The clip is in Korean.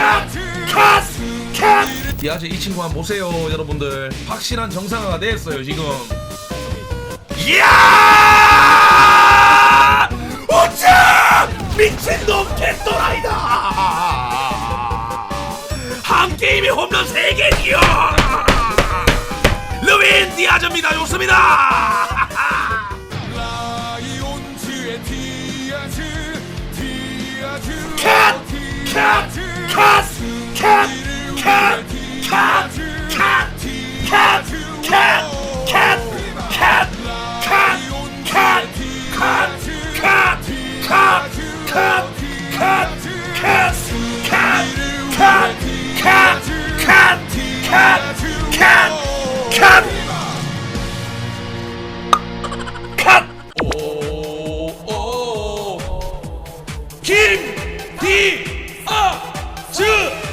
아, 컷! 디아제 이 친구 한번 보세요 여러분들. 확실한 정상화가 됐어요 지금. 이야! 우쭈! 미친놈 개또라이다! 한 게임에 홈런 3개지요! 르윈 디아즈입니다 좋습니다! 캣! 컷! 컷! 컷! 컷! 컷! 컷! 컷! 컷! 컷! Kim Di